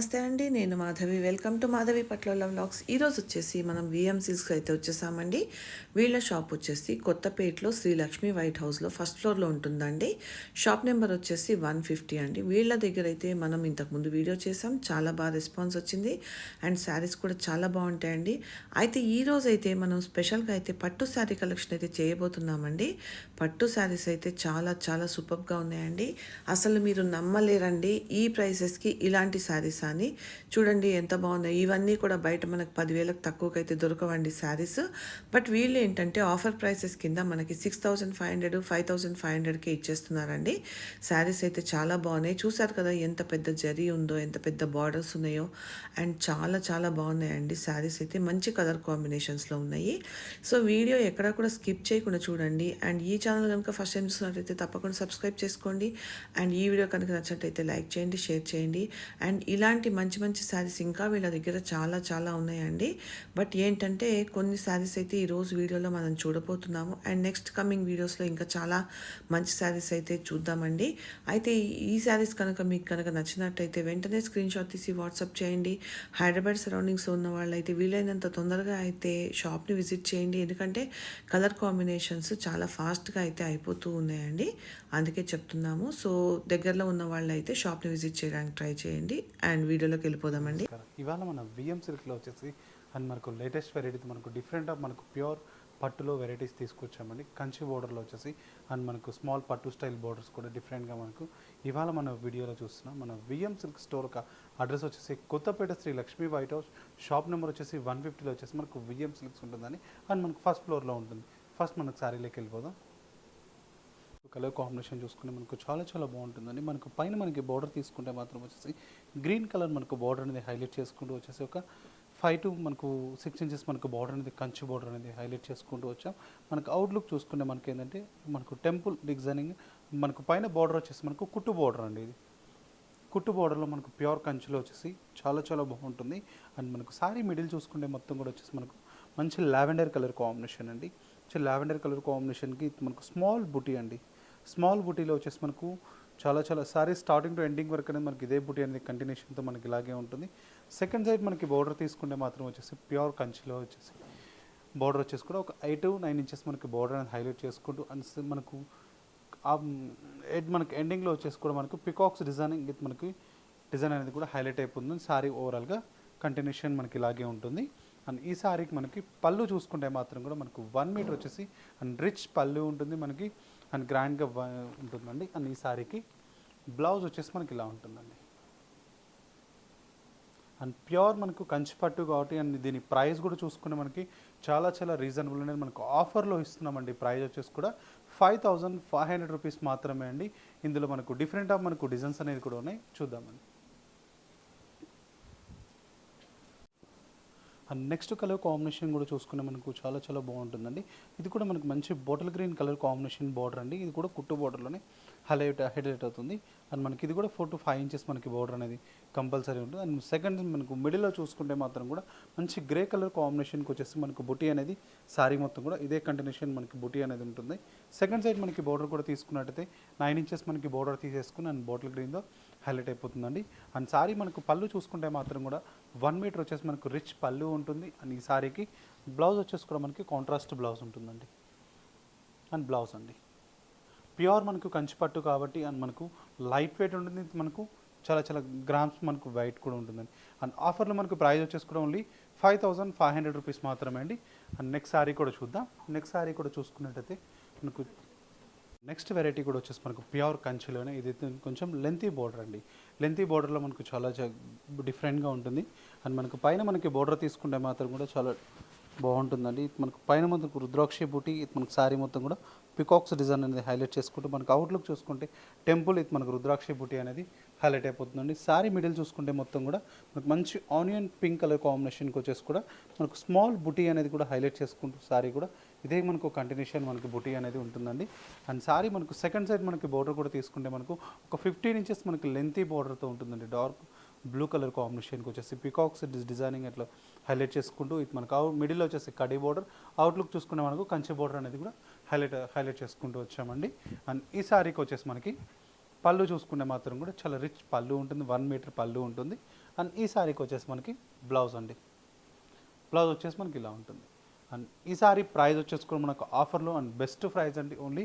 నమస్తే అండి నేను Madhavi. Welcome to Madhavi Patlola vlogs ఈరోజు వచ్చేసి మనం విఎం సిల్క్స్ అయితే వచ్చేసామండి. వీళ్ళ షాప్ వచ్చేసి కొత్తపేటలో శ్రీలక్ష్మి వైట్ హౌస్లో ఫస్ట్ ఫ్లోర్లో ఉంటుందండి. షాప్ నెంబర్ వచ్చేసి వన్ ఫిఫ్టీ అండి. వీళ్ళ దగ్గర అయితే మనం ఇంతకుముందు వీడియో చేసాం చాలా బాగా రెస్పాన్స్ వచ్చింది. అండ్ శారీస్ కూడా చాలా బాగుంటాయండి. అయితే ఈరోజు అయితే మనం స్పెషల్గా అయితే పట్టు శారీ కలెక్షన్ అయితే చేయబోతున్నామండి. పట్టు శారీస్ అయితే చాలా చాలా సూపర్గా ఉన్నాయండి. అసలు మీరు నమ్మలేరండి. ఈ ప్రైసెస్కి ఇలాంటి శారీస్ అని చూడండి ఎంత బాగున్నాయి. ఇవన్నీ కూడా బయట మనకు పదివేలకు తక్కువకైతే అయితే దొరకవండి శారీస్. బట్ వీళ్ళు ఏంటంటే ఆఫర్ ప్రైసెస్ కింద మనకి six thousand five hundred five thousand five హండ్రెడ్కి ఇచ్చేస్తున్నారండి. శారీస్ అయితే చాలా బాగున్నాయి. చూసారు కదా ఎంత పెద్ద జరీ ఉందో ఎంత పెద్ద బార్డర్స్ ఉన్నాయో. అండ్ చాలా చాలా బాగున్నాయండి శారీస్ అయితే. మంచి కలర్ కాంబినేషన్స్లో ఉన్నాయి. సో వీడియో ఎక్కడ కూడా స్కిప్ చేయకుండా చూడండి. అండ్ ఈ ఛానల్ కనుక ఫస్ట్ టైం చూసినట్లయితే తప్పకుండా సబ్స్క్రైబ్ చేసుకోండి. అండ్ ఈ వీడియో కనుక నచ్చినట్టయితే లైక్ చేయండి షేర్ చేయండి. అండ్ ఇలాంటి మంచి మంచి శారీస్ ఇంకా వీళ్ళ దగ్గర చాలా చాలా ఉన్నాయండి. బట్ ఏంటంటే కొన్ని శారీస్ అయితే ఈరోజు వీడియోలో మనం చూడబోతున్నాము. అండ్ నెక్స్ట్ కమింగ్ వీడియోస్లో ఇంకా చాలా మంచి శారీస్ అయితే చూద్దామండి. అయితే ఈ శారీస్ కనుక మీకు కనుక నచ్చినట్టయితే వెంటనే స్క్రీన్ షాట్ తీసి వాట్సాప్ చేయండి. హైదరాబాద్ సరౌండింగ్స్ ఉన్న వాళ్ళైతే వీలైనంత తొందరగా అయితే షాప్ని విజిట్ చేయండి. ఎందుకంటే కలర్ కాంబినేషన్స్ చాలా ఫాస్ట్గా అయితే అయిపోతూ ఉన్నాయండి. అందుకే చెప్తున్నాము. సో దగ్గరలో ఉన్న వాళ్ళు అయితే షాప్ని విజిట్ చేయడానికి ట్రై చేయండి. అండ్ వీడియోలోకి వెళ్ళిపోదామండి. ఇవాళ మన విఎం సిల్క్లో వచ్చేసి అండ్ మనకు లేటెస్ట్ వెరైటీ మనకు డిఫరెంట్ ఆఫ్ మనకు ప్యూర్ పట్టులో వెరైటీస్ తీసుకొచ్చామండి. కంచి బోర్డర్లో వచ్చేసి అండ్ మనకు స్మాల్ పట్టు స్టైల్ బోర్డర్స్ కూడా డిఫరెంట్గా మనకు ఇవాళ మన వీడియోలో చూస్తున్నాం. మన విఎం సిల్క్ స్టోర్ ఒక అడ్రస్ వచ్చేసి Kothapeta Shri Lakshmi white house shop number వచ్చేసి వన్ ఫిఫ్టీలో వచ్చేసి మనకు విఎం సిల్క్స్ ఉంటుందని అండ్ మనకు ఫస్ట్ ఫ్లోర్లో ఉంటుంది. ఫస్ట్ మనకు శారీలోకి వెళ్ళిపోదాం. కలర్ కాంబినేషన్ చూసుకుంటే మనకు చాలా చాలా బాగుంటుందండి. మనకు పైన మనకి బార్డర్ తీసుకుంటే మాత్రం వచ్చేసి గ్రీన్ కలర్ మనకు బార్డర్ అనేది హైలైట్ చేసుకుంటూ వచ్చేసి ఒక ఫైవ్ టు మనకు సిక్స్ ఇంచెస్ మనకు బార్డర్ అనేది కంచి బార్డర్ అనేది హైలైట్ చేసుకుంటూ వచ్చాం. మనకు అవుట్లుక్ చూసుకుంటే మనకి ఏంటంటే మనకు టెంపుల్ డిజైనింగ్ మనకు పైన బార్డర్ వచ్చేసి మనకు కుట్టు బార్డర్ అండి ఇది. కుట్టు బార్డర్లో మనకు ప్యూర్ కంచిలో వచ్చేసి చాలా చాలా బాగుంటుంది. అండ్ మనకు సారీ మిడిల్ చూసుకుంటే మొత్తం కూడా వచ్చేసి మనకు మంచి లావెండర్ కలర్ కాంబినేషన్ అండి. మంచి లావెండర్ కలర్ కాంబినేషన్కి మనకు స్మాల్ బుటీ అండి. స్మాల్ బుటీలో వచ్చేసి మనకు చాలా చాలా సారీ స్టార్టింగ్ టు ఎండింగ్ వరకు అనేది మనకి ఇదే బుటీ అనేది కంటిన్యూషన్తో మనకి ఇలాగే ఉంటుంది. సెకండ్ సైడ్ మనకి బోర్డర్ తీసుకుంటే మాత్రం వచ్చేసి ప్యూర్ కంచిలో వచ్చేసి బార్డర్ వచ్చేసి కూడా ఒక ఎయిట్ నైన్ ఇంచెస్ మనకి బోర్డర్ అనేది హైలైట్ చేసుకుంటూ అండ్ మనకు ఎడ్ మనకి ఎండింగ్లో వచ్చేసి కూడా మనకు పికాక్స్ డిజైనింగ్ విత్ మనకి డిజైన్ అనేది కూడా హైలైట్ అయిపోతుంది. సారీ ఓవరాల్గా కంటిన్యూషన్ మనకి ఇలాగే ఉంటుంది. అండ్ ఈ సారీకి మనకి పళ్ళు చూసుకుంటే మాత్రం కూడా మనకు వన్ మీటర్ వచ్చేసి అండ్ రిచ్ పళ్ళు ఉంటుంది మనకి. అండ్ గ్రాండ్గా ఉంటుందండి. అండ్ ఈ సారీకి బ్లౌజ్ వచ్చేసి మనకి ఇలా ఉంటుందండి. అండ్ ప్యూర్ మనకు కంచి పట్టు కాబట్టి అండ్ దీని ప్రైస్ కూడా చూసుకుంటే మనకి చాలా చాలా రీజనబుల్ అనేది మనకు ఆఫర్లో ఇస్తున్నామండి. ప్రైస్ వచ్చేసి కూడా five thousand five hundred rupees మాత్రమే అండి. ఇందులో మనకు డిఫరెంట్ ఆఫ్ మనకు డిజైన్స్ అనేది కూడా ఉన్నాయి. చూద్దామండి. అండ్ నెక్స్ట్ కలర్ కాంబినేషన్ కూడా చూసుకుంటే మనకు చాలా చాలా బాగుంటుందండి. ఇది కూడా మనకు మంచి bottle green colour combination border అండి. ఇది కూడా కుట్టు బార్డర్లోనే హైలైట్ హైలైట్ అవుతుంది. అండ్ మనకి ఇది కూడా ఫోర్ టు ఫైవ్ ఇంచెస్ మనకి బార్డర్ అనేది కంపల్సరీ ఉంటుంది. అండ్ సెకండ్ మనకు మిడిల్లో చూసుకుంటే మాత్రం కూడా మంచి గ్రే కలర్ కాంబినేషన్కి వచ్చేసి మనకు బుటీ అనేది సారీ మొత్తం కూడా ఇదే కంటిన్యూషన్ మనకి బుటీ అనేది ఉంటుంది. సెకండ్ సైడ్ మనకి బార్డర్ కూడా తీసుకున్నట్టయితే నైన్ ఇంచెస్ మనకి బార్డర్ తీసేసుకుని అండ్ బాటిల్ గ్రీన్తో హైలైట్ అయిపోతుందండి. అండ్ సారీ మనకు పళ్ళు చూసుకుంటే మాత్రం కూడా వన్ మీటర్ వచ్చేసి మనకు రిచ్ పళ్ళు ఉంటుంది. అండ్ ఈ సారీకి బ్లౌజ్ వచ్చేసి కూడా మనకి కాంట్రాస్ట్ బ్లౌజ్ ఉంటుందండి. అండ్ బ్లౌజ్ అండి. ప్యూర్ మనకు కంచి పట్టు కాబట్టి అండ్ మనకు లైట్ వెయిట్ ఉంటుంది. మనకు చాలా చాలా గ్రామ్స్ మనకు వెయిట్ కూడా ఉంటుందండి. అండ్ ఆఫర్లో మనకు ప్రైస్ వచ్చేసి కూడా only five thousand five hundred rupees మాత్రమే అండి. అండ్ నెక్స్ట్ శారీ కూడా చూద్దాం. నెక్స్ట్ శారీ కూడా చూసుకున్నట్టయితే మనకు నెక్స్ట్ వెరైటీ కూడా వచ్చేసి మనకు ప్యూర్ కంచిలోనే. ఇది కొంచెం లెంతీ బోర్డర్ అండి. లెంతీ బోర్డర్లో మనకు చాలా డిఫరెంట్గా ఉంటుంది. అండ్ మనకు పైన మనకి బోర్డర్ తీసుకుంటే మాత్రం కూడా చాలా బాగుంటుందండి. మనకు పైన మనకు రుద్రాక్షి బూటీ ఇది మనకు శారీ మొత్తం కూడా పికాక్స్ డిజైన్ అనేది హైలైట్ చేసుకుంటూ మనకు అవుట్లుక్ చూసుకుంటే టెంపుల్ ఇది మనకు రుద్రాక్షి బూటీ అనేది హైలైట్ అయిపోతుందండి. శారీ మిడిల్ చూసుకుంటే మొత్తం కూడా మనకు మంచి ఆనియన్ పింక్ కలర్ కాంబినేషన్కి వచ్చేసి కూడా మనకు స్మాల్ బుటీ అనేది కూడా హైలైట్ చేసుకుంటూ శారీ కూడా ఇదే మనకు కంటిన్యూషన్ మనకి బుటీ అనేది ఉంటుందండి. అండ్ సారీ మనకు సెకండ్ సైడ్ మనకి బోర్డర్ కూడా తీసుకుంటే మనకు ఒక ఫిఫ్టీన్ ఇంచెస్ మనకి లెంతీ బోర్డర్తో ఉంటుందండి. డార్క్ బ్లూ కలర్ కాంబినేషన్కి వచ్చేసి పికాక్స్ డిజైనింగ్ అట్లా హైలైట్ చేసుకుంటూ ఇది మనకు అవుట్ మిడిల్ వచ్చేసి కడీ బోర్డర్ అవుట్లుక్ చూసుకుంటే మనకు కంచి బోర్డర్ అనేది కూడా హైలైట్ హైలైట్ చేసుకుంటూ వచ్చామండి. అండ్ ఈ సారీకి వచ్చేసి మనకి పళ్ళు చూసుకుంటే మాత్రం కూడా చాలా రిచ్ పళ్ళు ఉంటుంది. వన్ మీటర్ పళ్ళు ఉంటుంది. అండ్ ఈ శారీకి వచ్చేసి మనకి బ్లౌజ్ అండి. బ్లౌజ్ వచ్చేసి మనకి ఇలా ఉంటుంది. అండ్ ఈ సారీ ప్రైస్ వచ్చేసి కూడా మనకు ఆఫర్లో అండ్ బెస్ట్ ప్రైస్ అండి only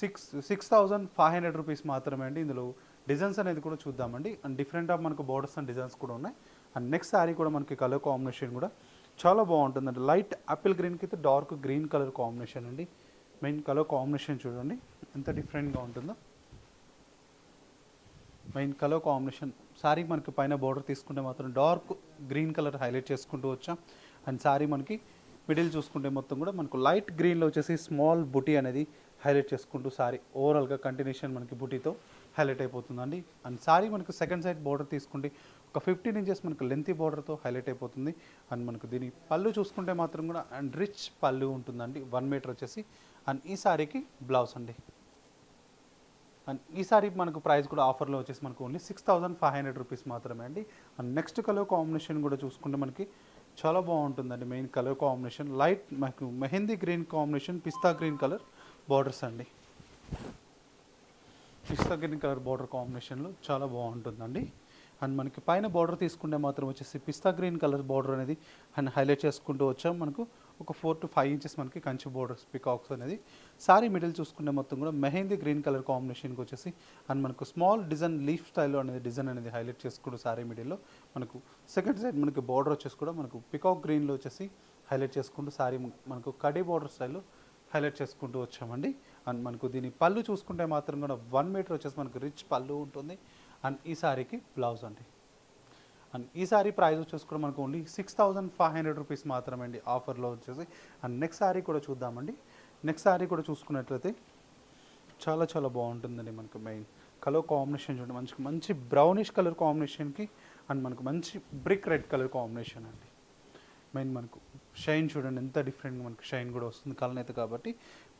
six six thousand five hundred rupees మాత్రమే అండి. ఇందులో డిజైన్స్ అనేది కూడా చూద్దామండి. అండ్ డిఫరెంట్ ఆఫ్ మనకు బోర్డర్స్ అండ్ డిజైన్స్ కూడా ఉన్నాయి. అండ్ నెక్స్ట్ శారీ కూడా మనకి కలర్ కాంబినేషన్ కూడా చాలా బాగుంటుందండి. లైట్ యాపిల్ గ్రీన్కి అయితే డార్క్ గ్రీన్ కలర్ కాంబినేషన్ అండి. మెయిన్ కలర్ కాంబినేషన్ చూడండి. ఎంత డిఫరెంట్గా ఉంటుందో. Main colour combination. శారీ మనకి పైన బార్డర్ తీసుకుంటే మాత్రం డార్క్ గ్రీన్ కలర్ హైలైట్ చేసుకుంటూ వచ్చాం. అండ్ శారీ మనకి మిడిల్ చూసుకుంటే మొత్తం కూడా మనకు లైట్ గ్రీన్లో వచ్చేసి స్మాల్ బుటీ అనేది హైలైట్ చేసుకుంటూ సారీ ఓవరాల్గా కంటిన్యూషన్ మనకి బుటీతో హైలైట్ అయిపోతుందండి. అండ్ సారీ మనకు సెకండ్ సైడ్ బార్డర్ తీసుకుంటే ఒక ఫిఫ్టీన్ ఇంచెస్ మనకు లెంతీ బార్డర్తో హైలైట్ అయిపోతుంది. అండ్ మనకు దీని పళ్ళు చూసుకుంటే మాత్రం కూడా అండ్ రిచ్ పళ్ళు ఉంటుందండి. వన్ మీటర్ వచ్చేసి. అండ్ ఈ సారీకి బ్లౌజ్ అండి. అండ్ ఈ సారీ మనకు ప్రైస్ కూడా ఆఫర్లో వచ్చేసి మనకు only six thousand five hundred rupees మాత్రమే అండి. అండ్ నెక్స్ట్ కలర్ కాంబినేషన్ కూడా చూసుకుంటే మనకి చాలా బాగుంటుందండి మెయిన్ కలర్ కాంబినేషన్. లైట్ మాకు మెహందీ గ్రీన్ కాంబినేషన్ పిస్తా గ్రీన్ కలర్ బార్డర్స్ అండి. పిస్తా గ్రీన్ కలర్ బార్డర్ కాంబినేషన్లో చాలా బాగుంటుందండి. అండ్ మనకి పైన బార్డర్ తీసుకుంటే మాత్రం వచ్చేసి పిస్తా గ్రీన్ కలర్ బార్డర్ అనేది అండ్ హైలైట్ చేసుకుంటూ వచ్చాం. మనకు ఒక ఫోర్ టు ఫైవ్ ఇంచెస్ మనకి కంచి బోర్డర్స్ పికాక్స్ అనేది. సారీ మిడిల్ చూసుకుంటే మొత్తం కూడా మెహందీ గ్రీన్ కలర్ కాంబినేషన్కి వచ్చేసి అండ్ మనకు స్మాల్ డిజైన్ లీఫ్ స్టైల్లో అనేది డిజైన్ అనేది హైలైట్ చేసుకుంటూ సారీ మిడిల్లో మనకు సెకండ్ సైడ్ మనకి బార్డర్ వచ్చేసి కూడా మనకు పికాక్ గ్రీన్లో వచ్చేసి హైలైట్ చేసుకుంటూ సారీ మనకు కడీ బార్డర్ స్టైల్లో హైలైట్ చేసుకుంటూ వచ్చామండి. అండ్ మనకు దీని పళ్ళు చూసుకుంటే మాత్రం కూడా వన్ మీటర్ వచ్చేసి మనకు రిచ్ పళ్ళు ఉంటుంది. అండ్ ఈ సారీకి బ్లౌజ్ అండి. అండ్ ఈ సారీ ప్రైస్ వచ్చేసి కూడా మనకు only six thousand five hundred rupees మాత్రమే అండి ఆఫర్లో వచ్చేసి. అండ్ నెక్స్ట్ సారీ కూడా చూద్దామండి. నెక్స్ట్ సారీ కూడా చూసుకున్నట్లయితే చాలా చాలా బాగుంటుందండి మనకు మెయిన్ కలర్ కాంబినేషన్ చూడండి. మంచి మంచి బ్రౌనిష్ కలర్ కాంబినేషన్కి అండ్ మనకు మంచి బ్రిక్ రెడ్ కలర్ కాంబినేషన్ అండి. మెయిన్ మనకు షైన్ చూడండి ఎంత డిఫరెంట్గా మనకి షైన్ కూడా వస్తుంది కలర్ అయితే కాబట్టి.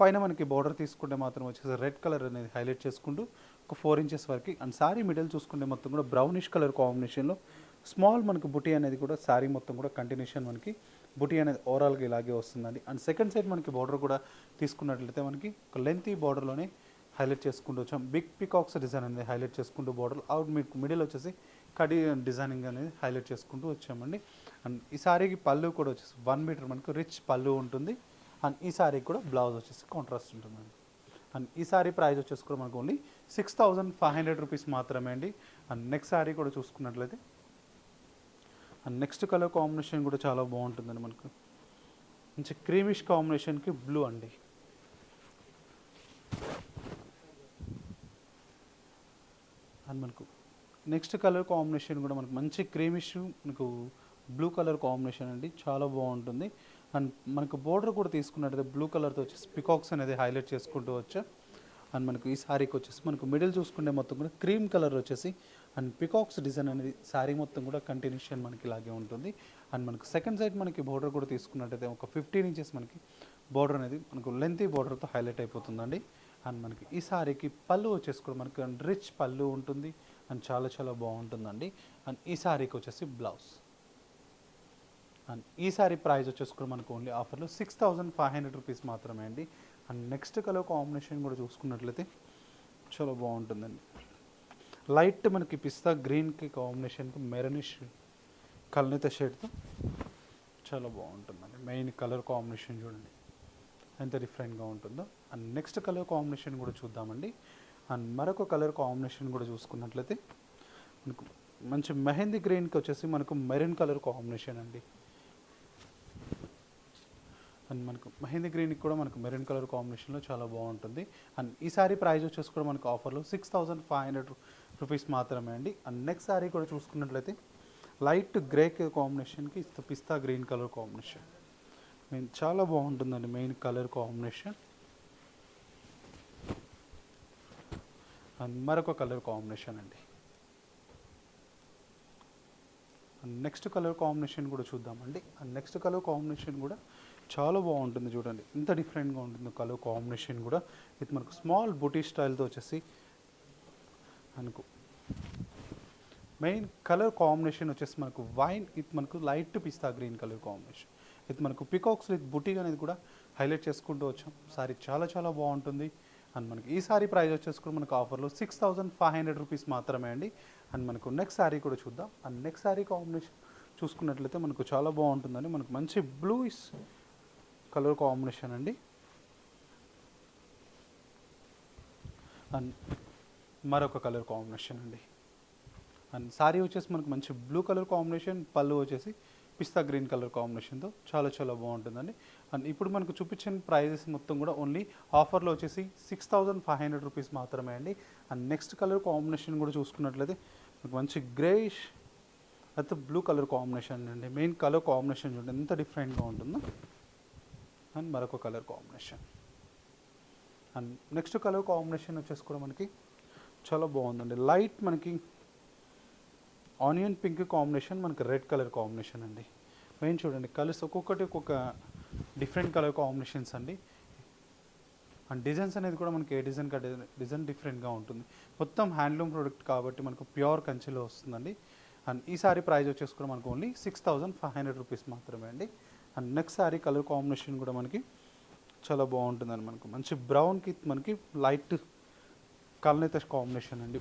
పైన మనకి బార్డర్ తీసుకుంటే మాత్రం వచ్చేసి రెడ్ కలర్ అనేది హైలైట్ చేసుకుంటూ ఒక ఫోర్ ఇంచెస్ వరకు అండ్ సారీ మిడిల్ చూసుకుంటే మొత్తం కూడా బ్రౌనిష్ కలర్ కాంబినేషన్లో స్మాల్ మనకు బుటీ అనేది కూడా శారీ మొత్తం కూడా కంటిన్యూషన్ మనకి బుటీ అనేది ఓవరాల్గా ఇలాగే వస్తుందండి. అండ్ సెకండ్ సైడ్ మనకి బార్డర్ కూడా తీసుకున్నట్లయితే మనకి ఒక లెంతీ బార్డర్లోనే హైలైట్ చేసుకుంటూ వచ్చాం. బిగ్ పికాక్స్ డిజైన్ అనేది హైలైట్ చేసుకుంటూ బార్డర్ అవుట్ మీకు మిడిల్ వచ్చేసి కడి డిజైనింగ్ అనేది హైలైట్ చేసుకుంటూ వచ్చామండి. అండ్ ఈ సారీకి పళ్ళు కూడా వచ్చేసి వన్ మీటర్ మనకు రిచ్ పళ్ళు ఉంటుంది. అండ్ ఈ సారీకి కూడా బ్లౌజ్ వచ్చేసి కాంట్రాస్ట్ ఉంటుందండి. అండ్ ఈ సారీ ప్రైస్ వచ్చేసి కూడా మనకు only six thousand five hundred rupees మాత్రమే అండి. అండ్ నెక్స్ట్ సారీ కూడా చూసుకున్నట్లయితే అండ్ నెక్స్ట్ కలర్ కాంబినేషన్ కూడా చాలా బాగుంటుందండి మనకు. మంచి క్రీమిష్ కాంబినేషన్కి బ్లూ అండి. అండ్ మనకు నెక్స్ట్ కలర్ కాంబినేషన్ కూడా మనకు మంచి క్రీమిష్ మనకు బ్లూ కలర్ కాంబినేషన్ అండి. చాలా బాగుంటుంది. అండ్ మనకు బోర్డర్ కూడా తీసుకున్నట్టయితే బ్లూ కలర్తో వచ్చేసి పికాక్స్ అనేది హైలైట్ చేసుకుంటూ వచ్చా. అండ్ మనకు ఈ శారీకి వచ్చేసి మనకు మిడిల్ చూసుకుంటే మొత్తం కూడా క్రీమ్ కలర్ వచ్చేసి అండ్ పికాక్స్ డిజైన్ అనేది శారీ మొత్తం కూడా కంటిన్యూషన్ మనకి ఇలాగే ఉంటుంది. అండ్ మనకు సెకండ్ సైడ్ మనకి బోర్డర్ కూడా తీసుకున్నట్టయితే ఒక ఫిఫ్టీన్ ఇంచెస్ మనకి బోర్డర్ అనేది మనకు లెంతీ బోర్డర్తో హైలైట్ అయిపోతుందండి. అండ్ మనకి ఈ సారీకి పళ్ళు వచ్చేసి కూడా మనకి రిచ్ పళ్ళు ఉంటుంది. అండ్ చాలా చాలా బాగుంటుందండి. అండ్ ఈ సారీకి వచ్చేసి బ్లౌజ్. అండ్ ఈ సారీ ప్రైస్ వచ్చేసి కూడా మనకు ఓన్లీ ఆఫర్లో six thousand five hundred rupees మాత్రమే అండి. అండ్ నెక్స్ట్ కలర్ కాంబినేషన్ కూడా చూసుకున్నట్లయితే చాలా బాగుంటుందండి. లైట్ మనకి పిస్తా గ్రీన్కి కాంబినేషన్కి మెరనిష్ కల్నిత షేడ్తో చాలా బాగుంటుందండి. మెయిన్ కలర్ కాంబినేషన్ చూడండి. ఎంత డిఫరెంట్గా ఉంటుందో. అండ్ నెక్స్ట్ కలర్ కాంబినేషన్ కూడా చూద్దామండి. అండ్ మరొక కలర్ కాంబినేషన్ కూడా చూసుకున్నట్లయితే మనకు మంచి మెహందీ గ్రీన్కి వచ్చేసి మనకు మెరూన్ కలర్ కాంబినేషన్ అండి. అండ్ మనకు మెహందీ గ్రీన్కి కూడా మనకు మెరూన్ కలర్ కాంబినేషన్లో చాలా బాగుంటుంది. అండ్ ఈ సారీ ప్రైస్ వచ్చేసి కూడా మనకు ఆఫర్లో six thousand five hundred rupees మాత్రమే అండి. అండ్ నెక్స్ట్ సారీ కూడా చూసుకున్నట్లయితే లైట్ గ్రే కాంబినేషన్కి పిస్తా గ్రీన్ కలర్ కాంబినేషన్. మెయిన్ చాలా బాగుంటుందండి మెయిన్ కలర్ కాంబినేషన్. అండ్ మరొక కలర్ కాంబినేషన్ అండి. నెక్స్ట్ కలర్ కాంబినేషన్ కూడా చూద్దామండి నెక్స్ట్ కలర్ కాంబినేషన్ కూడా చాలా బాగుంటుంది చూడండి. ఎంత డిఫరెంట్గా ఉంటుంది కలర్ కాంబినేషన్ కూడా. ఇది మనకు స్మాల్ బుటీ స్టైల్తో వచ్చేసి అనుకో. మెయిన్ కలర్ కాంబినేషన్ వచ్చేసి మనకు వైన్ ఇది మనకు లైట్ పిస్తా గ్రీన్ కలర్ కాంబినేషన్ ఇది మనకు పికాక్స్ విత్ బుటీ అనేది కూడా హైలైట్ చేసుకుంటూ వచ్చాం. సారీ చాలా చాలా బాగుంటుంది. అండ్ మనకి ఈ సారీ ప్రైస్ వచ్చేసి కూడా మనకు ఆఫర్లో six thousand five hundred rupees మాత్రమే అండి. అండ్ మనకు నెక్స్ట్ సారీ కూడా చూద్దాం. అండ్ నెక్స్ట్ సారీ కాంబినేషన్ చూసుకున్నట్లయితే మనకు చాలా బాగుంటుందండి. మనకు మంచి బ్లూ కలర్ కాంబినేషన్ అండి. అండ్ మరొక కలర్ కాంబినేషన్ అండి. అండ్ సారీ వచ్చేసి మనకు మంచి బ్లూ కలర్ కాంబినేషన్ పళ్ళు వచ్చేసి పిస్తా గ్రీన్ కలర్ కాంబినేషన్తో చాలా చాలా బాగుంటుందండి. అండ్ ఇప్పుడు మనకు చూపించిన ప్రైజెస్ మొత్తం కూడా ఓన్లీ ఆఫర్లో వచ్చేసి six thousand five hundred rupees మాత్రమే అండి. అండ్ నెక్స్ట్ కలర్ కాంబినేషన్ కూడా చూసుకున్నట్లయితే మనకు మంచి గ్రేష్ అయితే బ్లూ కలర్ కాంబినేషన్ అండి. మెయిన్ కలర్ కాంబినేషన్ చూడండి ఎంత డిఫరెంట్గా ఉంటుందో. అండ్ మరొక colour combination. And next colour combination వచ్చేసి కూడా మనకి చాలా బాగుందండి. లైట్ మనకి ఆనియన్ పింక్ కాంబినేషన్ మనకి రెడ్ కలర్ కాంబినేషన్ అండి. మెయిన్ చూడండి కలర్స్ ఒక్కొక్కటి ఒక్కొక్క డిఫరెంట్ కలర్ కాంబినేషన్స్ అండి. అండ్ డిజైన్స్ అనేది కూడా మనకి ఏ డిజైన్ కా డిజైన్ డిజైన్ డిఫరెంట్గా ఉంటుంది. మొత్తం హ్యాండ్లూమ్ ప్రోడక్ట్ కాబట్టి మనకు ప్యూర్ కంచిలో వస్తుందండి. అండ్ ఈ సారీ ప్రైస్ వచ్చేసి కూడా మనకు only six thousand five hundred rupees మాత్రమే అండి. And next sari colour combination కూడా మనకి చాలా బాగుంటుందండి మనకు. మంచి బ్రౌన్కి మనకి లైట్ కలనైతే కాంబినేషన్ అండి.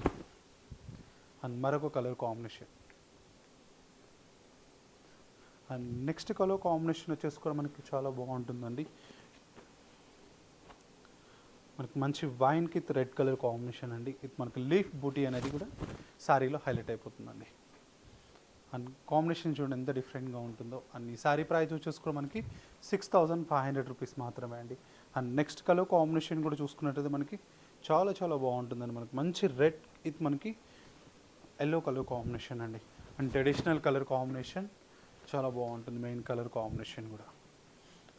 అండ్ మరొక colour combination and next colour combination వచ్చేసి కూడా మనకి చాలా బాగుంటుందండి. మనకి మంచి వైన్కి రెడ్ కలర్ కాంబినేషన్ అండి. ఇది మనకి లీఫ్ బూటీ అనేది కూడా శారీలో హైలైట్ అయిపోతుందండి. అండ్ కాంబినేషన్ చూడండి ఎంత డిఫరెంట్గా ఉంటుందో. అండ్ ఈ శారీ ప్రైస్ వచ్చేసి కూడా మనకి six thousand five hundred rupees మాత్రమే అండి. అండ్ నెక్స్ట్ కలర్ కాంబినేషన్ కూడా చూసుకున్నట్టయితే మనకి చాలా చాలా బాగుంటుందండి మనకి. మంచి రెడ్ ఇది మనకి ఎల్లో కలర్ కాంబినేషన్ అండి. అండ్ ట్రెడిషనల్ కలర్ కాంబినేషన్ చాలా బాగుంటుంది మెయిన్ కలర్ కాంబినేషన్ కూడా.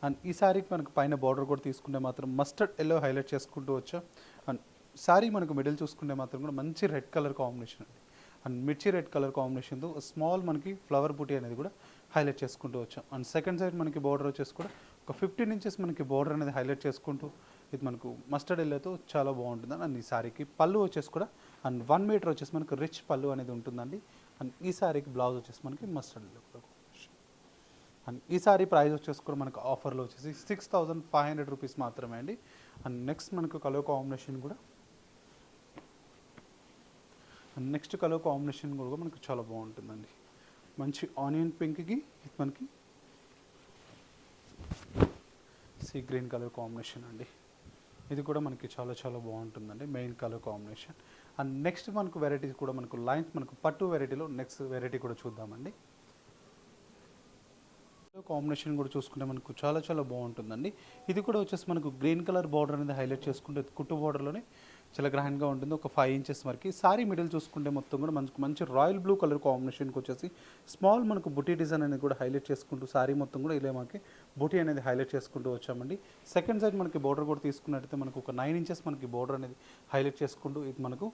అండ్ ఈ శారీకి మనకు పైన బార్డర్ కూడా తీసుకుంటే మాత్రం మస్టర్డ్ ఎల్లో హైలైట్ చేసుకుంటూ వచ్చాం. అండ్ శారీ మనకు మిడిల్ చూసుకుంటే మాత్రం కూడా మంచి రెడ్ కలర్ కాంబినేషన్ అండి. అండ్ మిర్చి రెడ్ కలర్ కాంబినేషన్తో స్మాల్ మనకి ఫ్లవర్ బూటీ అనేది కూడా హైలైట్ చేసుకుంటూ వచ్చాం. అండ్ సెకండ్ సైడ్ మనకి బార్డర్ వచ్చేసి కూడా ఒక ఫిఫ్టీన్ ఇంచెస్ మనకి బార్డర్ అనేది హైలైట్ చేసుకుంటూ ఇది మనకు మస్టర్డ్ ఎల్లోతో చాలా బాగుంటుంది అండ్ ఈ శారీకి పళ్ళు వచ్చేసి కూడా అండ్ వన్ మీటర్ వచ్చేసి మనకు రిచ్ పళ్ళు అనేది ఉంటుందండి. అండ్ ఈ శారీకి బ్లౌజ్ వచ్చేసి మనకి మస్టర్డ్ ఎల్లో కూడా అండ్ ఈ సారీ ప్రైస్ వచ్చేసి కూడా మనకు ఆఫర్లో వచ్చేసి six thousand five hundred rupees మాత్రమే అండి. అండ్ నెక్స్ట్ మనకు కలర్ కాంబినేషన్ కూడా అండ్ నెక్స్ట్ కలర్ కాంబినేషన్ కూడా మనకు చాలా బాగుంటుందండి. మంచి ఆనియన్ పింక్కి ఇది మనకి సీ గ్రీన్ కలర్ కాంబినేషన్ అండి. ఇది కూడా మనకి చాలా చాలా బాగుంటుందండి main colour combination. And next మనకు వెరైటీస్ కూడా మనకు లైన్స్ మనకు పట్టు వెరైటీలో నెక్స్ట్ వెరైటీ కూడా చూద్దామండి. కాంబినేషన్ కూడా చూసుకుంటే మనకు చాలా చాలా బాగుంటుందండి. ఇది కూడా వచ్చేసి మనకు గ్రీన్ కలర్ బార్డర్ అనేది హైలైట్ చేసుకుంటే కుట్టు బార్డర్లోనే చాలా గ్రాండ్గా ఉంటుంది ఒక ఫైవ్ ఇంచెస్ వరకు. సారీ మిడిల్ చూసుకుంటే మొత్తం కూడా మనకు మంచి రాయల్ బ్లూ కలర్ కాంబినేషన్కి వచ్చేసి స్మాల్ మనకు బుటీ డిజైన్ అనేది కూడా హైలైట్ చేసుకుంటూ సారీ మొత్తం కూడా ఇలా మనకి బూటీ అనేది హైలైట్ చేసుకుంటూ వచ్చామండి. సెకండ్ సైడ్ మనకి బోర్డర్ కూడా తీసుకున్నట్టయితే మనకు ఒక నైన్ ఇంచెస్ మనకి బోర్డర్ అనేది హైలైట్ చేసుకుంటూ ఇది మనకు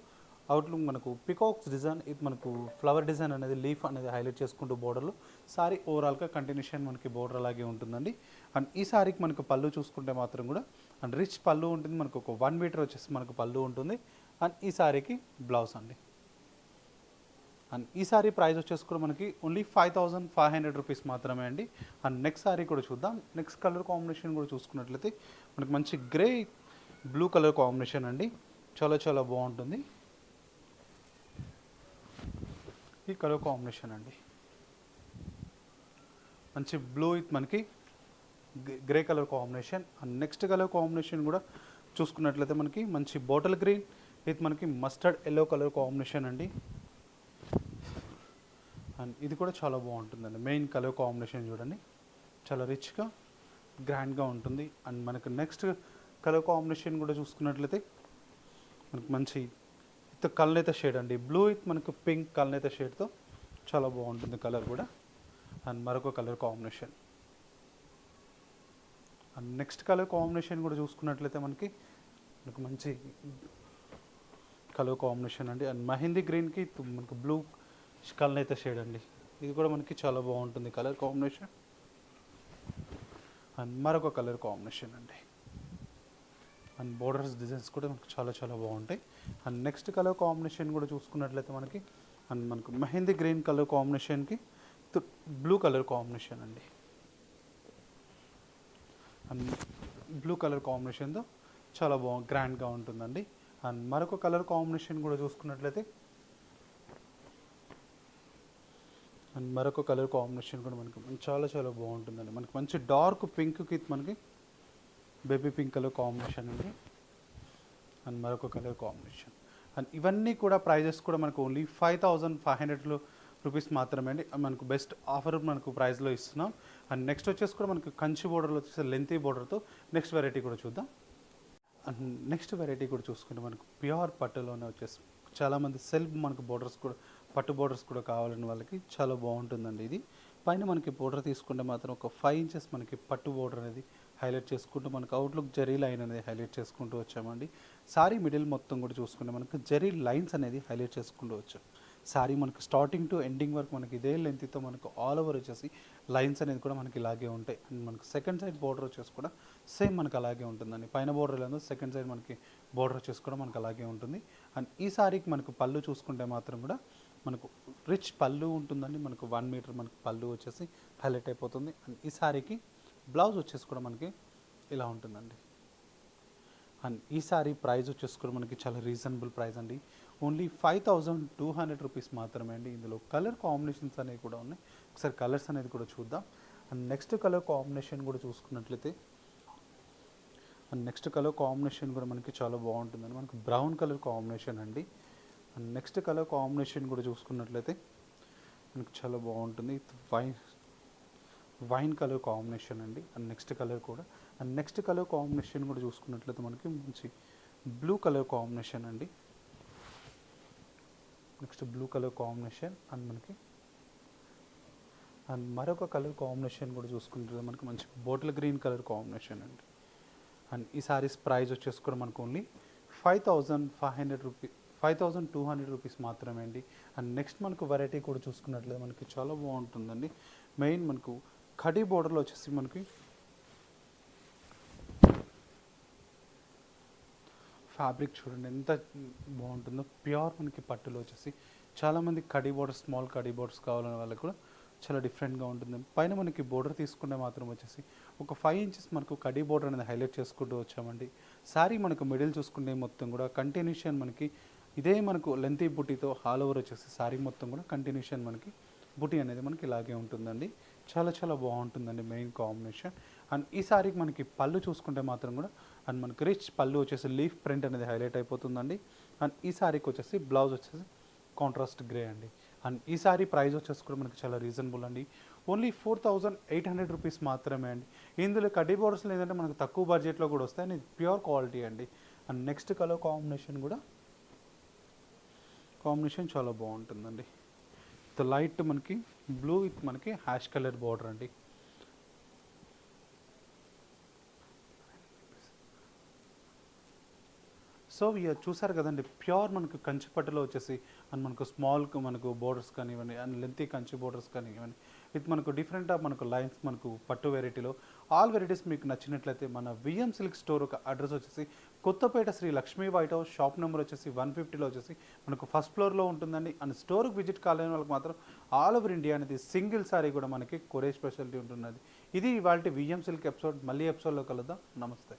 అవుట్లుక్ మనకు పికాక్స్ డిజైన్ ఇది మనకు ఫ్లవర్ డిజైన్ అనేది లీఫ్ అనేది హైలైట్ చేసుకుంటూ బోర్డర్లో సారీ ఓవరాల్గా కంటిన్యూషన్ మనకి బోర్డర్ అలాగే ఉంటుందండి. అండ్ ఈ సారీకి మనకు పళ్ళు చూసుకుంటే మాత్రం కూడా అండ్ రిచ్ పళ్ళు ఉంటుంది. మనకు ఒక వన్ మీటర్ వచ్చేసి మనకు పళ్ళు ఉంటుంది. అండ్ ఈ సారీకి బ్లౌజ్ అండి. అండ్ ఈ సారీ ప్రైస్ వచ్చేసి కూడా మనకి only five thousand five hundred rupees మాత్రమే అండి. అండ్ నెక్స్ట్ సారీ కూడా చూద్దాం. నెక్స్ట్ కలర్ కాంబినేషన్ కూడా చూసుకున్నట్లయితే మనకి మంచి గ్రే బ్లూ కలర్ కాంబినేషన్ అండి. చాలా చాలా బాగుంటుంది. ఈ కలర్ కాంబినేషన్ అండి. మంచి బ్లూ ఇత్ మనకి grey colour combination and next colour combination కూడా చూసుకున్నట్లయితే మనకి మంచి బాటిల్ గ్రీన్ ఇది మనకి మస్టర్డ్ ఎల్లో కలర్ కాంబినేషన్ అండి. అండ్ ఇది కూడా చాలా బాగుంటుందండి. మెయిన్ కలర్ కాంబినేషన్ చూడండి. చాలా రిచ్గా గ్రాండ్గా ఉంటుంది. అండ్ మనకు నెక్స్ట్ కలర్ కాంబినేషన్ కూడా చూసుకున్నట్లయితే మనకు మంచి ఇత కల్నేత షేడ్ అండి. బ్లూ ఇత్ మనకు పింక్ కల్నేత షేడ్తో చాలా బాగుంటుంది కలర్ కూడా. అండ్ మరొక colour combination. And next colour combination కూడా చూసుకున్నట్లయితే మనకి మనకు మంచి కలర్ కాంబినేషన్ అండి. అండ్ మహిందీ గ్రీన్కి మనకు బ్లూ కల్నేత షేడ్ అండి. ఇది కూడా మనకి చాలా బాగుంటుంది కలర్ కాంబినేషన్ అండ్ మరొక కలర్ కాంబినేషన్ అండి. అండ్ బోర్డర్స్ డిజైన్స్ కూడా మనకు చాలా చాలా బాగుంటాయి. అండ్ నెక్స్ట్ కలర్ కాంబినేషన్ కూడా చూసుకున్నట్లయితే మనకి అండ్ మనకు మెహందీ గ్రీన్ కలర్ కాంబినేషన్కి బ్లూ కలర్ కాంబినేషన్ అండి. అండ్ బ్లూ కలర్ కాంబినేషన్తో చాలా బాగు గ్రాండ్గా ఉంటుందండి. అండ్ మరొక కలర్ కాంబినేషన్ కూడా చూసుకున్నట్లయితే అండ్ మరొక కలర్ కాంబినేషన్ కూడా మనకి చాలా చాలా బాగుంటుందండి. మనకి మంచి డార్క్ పింక్కి మనకి బేబీ పింక్ కలర్ కాంబినేషన్ అండి. అండ్ మరొక కలర్ కాంబినేషన్. అండ్ ఇవన్నీ కూడా ప్రైజెస్ కూడా మనకు ఓన్లీ ఫైవ్ థౌజండ్ ఫైవ్ హండ్రెడ్లో రూపీస్ మాత్రమే అండి. మనకు బెస్ట్ ఆఫర్ మనకు ప్రైస్లో ఇస్తున్నాం. అండ్ నెక్స్ట్ వచ్చేసి కూడా మనకు కంచి బోర్డర్లో వచ్చేసి లెంతీ బోర్డర్తో నెక్స్ట్ వెరైటీ కూడా చూద్దాం. అండ్ నెక్స్ట్ వెరైటీ కూడా చూసుకుంటే మనకు ప్యూర్ పట్టులోనే వచ్చేసి చాలామంది సెల్ఫ్ మనకు బోర్డర్స్ కూడా పట్టు బోర్డర్స్ కూడా కావాలని వాళ్ళకి చాలా బాగుంటుందండి ఇది. పైన మనకి బోర్డర్ తీసుకుంటే మాత్రం ఒక ఫైవ్ ఇంచెస్ మనకి పట్టు బోర్డర్ అనేది హైలైట్ చేసుకుంటూ మనకు అవుట్లుక్ జరీ లైన్ అనేది హైలైట్ చేసుకుంటూ వచ్చామండి. సారీ మిడిల్ మొత్తం కూడా చూసుకుంటే మనకు జరీ లైన్స్ అనేది హైలైట్ చేసుకుంటూ వచ్చాం. సారీ మనకు స్టార్టింగ్ టు ఎండింగ్ వరకు మనకి ఇదే లెంత్తో మనకు ఆల్ ఓవర్ వచ్చేసి లైన్స్ అనేది కూడా మనకి ఇలాగే ఉంటాయి. అండ్ మనకు సెకండ్ సైడ్ బోర్డర్ వచ్చేసి కూడా సేమ్ మనకు అలాగే ఉంటుందండి. పైన బోర్డర్ లేదు సెకండ్ సైడ్ మనకి బోర్డర్ వచ్చేసి కూడా మనకు అలాగే ఉంటుంది. అండ్ ఈ సారీకి మనకు పళ్ళు చూసుకుంటే మాత్రం కూడా మనకు రిచ్ పళ్ళు ఉంటుందండి. మనకు వన్ మీటర్ మనకు పళ్ళు వచ్చేసి హైలైట్ అయిపోతుంది. అండ్ ఈ సారీకి బ్లౌజ్ వచ్చేసి కూడా మనకి ఇలా ఉంటుందండి. అండ్ ఈ సారీ ప్రైస్ వచ్చేసి కూడా మనకి చాలా రీజనబుల్ ప్రైస్ అండి. Only five thousand two hundred rupees మాత్రమే అండి. ఇందులో కలర్ కాంబినేషన్స్ అనేవి కూడా ఉన్నాయి. ఒకసారి కలర్స్ అనేది కూడా చూద్దాం. అండ్ నెక్స్ట్ కలర్ కాంబినేషన్ కూడా చూసుకున్నట్లయితే అండ్ నెక్స్ట్ కలర్ కాంబినేషన్ కూడా మనకి చాలా బాగుంటుందండి. మనకి బ్రౌన్ కలర్ కాంబినేషన్ అండి. అండ్ నెక్స్ట్ కలర్ కాంబినేషన్ కూడా చూసుకున్నట్లయితే మనకి చాలా బాగుంటుంది. వైన్ వైన్ కలర్ కాంబినేషన్ అండి. అండ్ నెక్స్ట్ కలర్ కూడా. అండ్ నెక్స్ట్ కలర్ కాంబినేషన్ కూడా చూసుకున్నట్లయితే మనకి మంచి బ్లూ కలర్ కాంబినేషన్ అండి. Next blue colour combination and మనకి అండ్ మరొక కలర్ కాంబినేషన్ కూడా చూసుకుంటే మనకి మంచి బాటిల్ గ్రీన్ కలర్ కాంబినేషన్ అండి. అండ్ ఈ సారీస్ ప్రైస్ వచ్చేసి కూడా మనకు only five thousand five hundred rupee five thousand two hundred rupees మాత్రమే అండి. అండ్ నెక్స్ట్ మనకు వెరైటీ కూడా చూసుకున్నట్లయితే మనకి చాలా బాగుంటుందండి. మెయిన్ మనకు కడీ బోర్డర్లో వచ్చేసి మనకి ఫ్యాబ్రిక్ చూడండి ఎంత బాగుంటుందో. ప్యూర్ మనకి పట్టులో వచ్చేసి చాలామంది కడీ బోర్డర్ స్మాల్ కడీ బోర్డర్స్ కావాలనే వాళ్ళకి కూడా చాలా డిఫరెంట్గా ఉంటుంది. పైన మనకి బోర్డర్ తీసుకుంటే మాత్రం వచ్చేసి ఒక ఫైవ్ ఇంచెస్ మనకు కడీ బోర్డర్ అనేది హైలైట్ చేసుకుంటూ వచ్చామండి. సారీ మనకు మిడిల్ చూసుకుంటే మొత్తం కూడా కంటిన్యూషన్ మనకి ఇదే మనకు లెంతీ బుటీతో ఆల్ ఓవర్ వచ్చేసి సారీ మొత్తం కూడా కంటిన్యూషన్ మనకి బుటీ అనేది మనకి ఇలాగే ఉంటుందండి. చాలా చాలా బాగుంటుందండి మెయిన్ కాంబినేషన్ అండ్ ఈ సారీకి మనకి పళ్ళు చూసుకుంటే మాత్రం కూడా అండ్ మనకి రిచ్ పళ్ళు వచ్చేసి లీఫ్ ప్రింట్ అనేది హైలైట్ అయిపోతుందండి. అండ్ ఈ సారీకి వచ్చేసి బ్లౌజ్ వచ్చేసి కాంట్రాస్ట్ గ్రే అండి. అండ్ ఈ సారీ ప్రైస్ వచ్చేసి కూడా మనకి చాలా రీజనబుల్ అండి. Only four thousand eight hundred rupees మాత్రమే అండి. ఇందులో కడ్డీ బోర్డర్స్ ఏంటంటే మనకు తక్కువ బడ్జెట్లో కూడా వస్తాయి అండ్ ఇది ప్యూర్ క్వాలిటీ అండి. అండ్ నెక్స్ట్ కలర్ కాంబినేషన్ కూడా కాంబినేషన్ చాలా బాగుంటుందండి. ద లైట్ మనకి బ్లూ విత్ మనకి హ్యాష్ కలర్ బార్డర్ అండి. సో ఇక చూసారు కదండి ప్యూర్ మనకు కంచి పట్టులో వచ్చేసి అండ్ మనకు స్మాల్ మనకు బోర్డర్స్ కానివ్వండి అండ్ లెంతీ కంచి బోర్డర్స్ కానివ్వండి విత్ మనకు డిఫరెంట్ ఆఫ్ మనకు లైన్స్ మనకు పట్టు వెరైటీలో ఆల్ వెరైటీస్ మీకు నచ్చినట్లయితే మన విఎం సిల్క్ స్టోర్ ఒక అడ్రస్ వచ్చేసి Kothapeta Sri Lakshmi white house shop number వచ్చేసి వన్ ఫిఫ్టీలో వచ్చేసి మనకు ఫస్ట్ ఫ్లోర్లో ఉంటుందండి. అండ్ స్టోర్కి విజిట్ కాలేని వాళ్ళకి మాత్రం ఆల్ ఓవర్ ఇండియా అనేది సింగిల్ సారీ కూడా మనకి కొరే స్పెషాలిటీ ఉంటున్నది. ఇది ఇవాళ విఎం సిల్క్ ఎపిసోడ్ మళ్ళీ ఎపిసోడ్లో కలుద్దాం. నమస్తే.